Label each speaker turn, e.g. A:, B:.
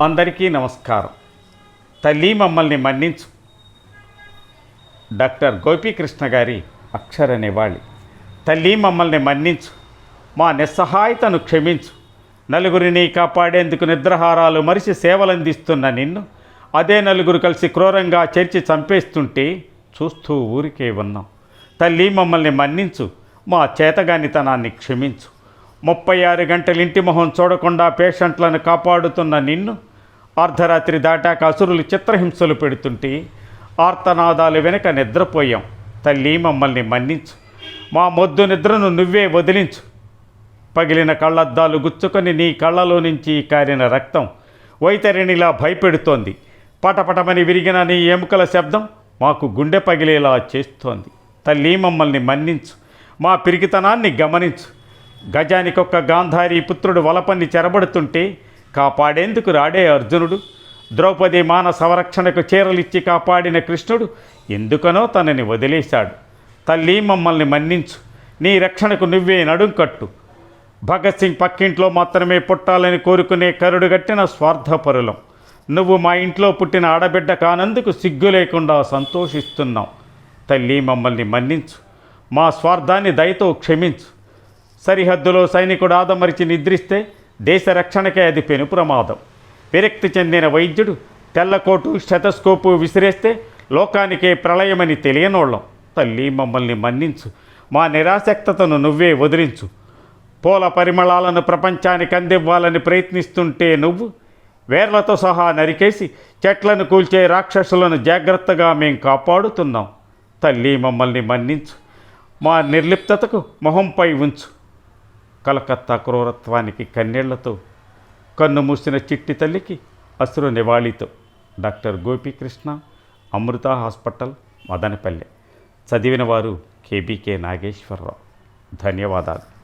A: అందరికీ నమస్కారం. తల్లి మమ్మల్ని మన్నించు. డాక్టర్ గోపీకృష్ణ గారి అక్షర నివాళి. తల్లి మమ్మల్ని మన్నించు. మా నిస్సహాయతను క్షమించు. నలుగురిని కాపాడేందుకు నిద్రహారాలు మరిచి సేవలందిస్తున్న నిన్ను అదే నలుగురు కలిసి క్రూరంగా చేర్చి చంపేస్తుంటే చూస్తూ ఊరికే ఉన్నాం. తల్లి మమ్మల్ని మన్నించు. మా చేతగానితనాన్ని క్షమించు. ముప్పై ఆరు గంటలు ఇంటి మొహం చూడకుండా పేషెంట్లను కాపాడుతున్న నిన్ను అర్ధరాత్రి దాటాక అసురులు చిత్రహింసలు పెడుతుంటే ఆర్తనాదాలు వెనుక నిద్రపోయాం. తల్లి మమ్మల్ని మన్నించు. మా మొద్దు నిద్రను నువ్వే వదిలించు. పగిలిన కళ్ళద్దాలు గుచ్చుకొని నీ కళ్ళలో నుంచి కారిన రక్తం వైతరిణిలా భయపెడుతోంది. పటపటమని విరిగిన నీ ఎముకల శబ్దం మాకు గుండె పగిలేలా చేస్తోంది. తల్లి మమ్మల్ని మన్నించు. మా పిరికితనాన్ని గమనించు. గజానికొక్క గాంధారి పుత్రుడు వలపన్ని చెరబడుతుంటే కాపాడేందుకు రాడే అర్జునుడు? ద్రౌపది మాన సంరక్షణకు చీరలిచ్చి కాపాడిన కృష్ణుడు ఎందుకనో తనని వదిలేశాడు. తల్లి మమ్మల్ని మన్నించు. నీ రక్షణకు నువ్వే నడుం కట్టు. భగత్ సింగ్ పక్కింట్లో మాత్రమే పుట్టాలని కోరుకునే కరుడుగట్టిన స్వార్థపరులం. నువ్వు మా ఇంట్లో పుట్టిన ఆడబిడ్డ కానందుకు సిగ్గు లేకుండా సంతోషిస్తున్నాం. తల్లి మమ్మల్ని మన్నించు. మా స్వార్థాన్ని దయతో క్షమించు. సరిహద్దులో సైనికుడు ఆదమరిచి నిద్రిస్తే దేశ రక్షణకే అది పెను ప్రమాదం. విరక్తి చెందిన వైద్యుడు తెల్లకోటు శతస్కోపు విసిరేస్తే లోకానికే ప్రళయమని తెలియనోళ్ళం. తల్లి మమ్మల్ని మన్నించు. మా నిరాసక్తతను నువ్వే వదిలించు. పూల పరిమళాలను ప్రపంచానికి అందివ్వాలని ప్రయత్నిస్తుంటే నువ్వు వేర్లతో సహా నరికేసి చెట్లను కూల్చే రాక్షసులను జాగ్రత్తగా మేం కాపాడుతున్నాం. తల్లి మమ్మల్ని మన్నించు. మా నిర్లిప్తతకు మొహంపై ఉంచు. కలకత్తా క్రూరత్వానికి కన్నీళ్ళతో కన్ను మూసిన చిట్టి తల్లికి అశ్రు నివాళితో డాక్టర్ గోపీకృష్ణ అమృత హాస్పిటల్ మదనపల్లె. చదివిన వారు కేబీకే నాగేశ్వరరావు. ధన్యవాదాలు.